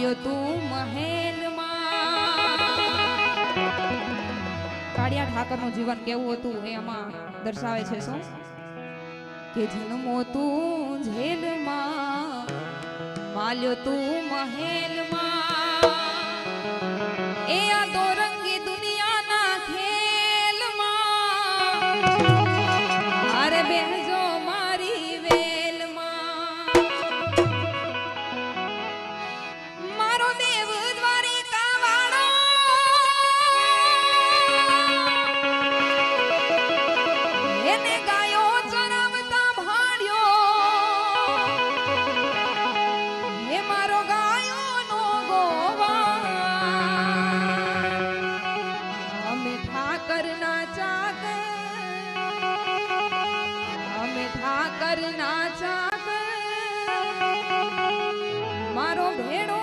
ચાલ્યો તું મહેલમાં કાળિયા ઠાકરનું જીવન કેવું હતું એ એમાં દર્શાવે છે શું? કે જન્મો તું જેલમાં, માલ્યો તું મહેલમાં. એ આ ઠાકરના ચાકે અમે ઠાકરના ચાકે મારો ભેડો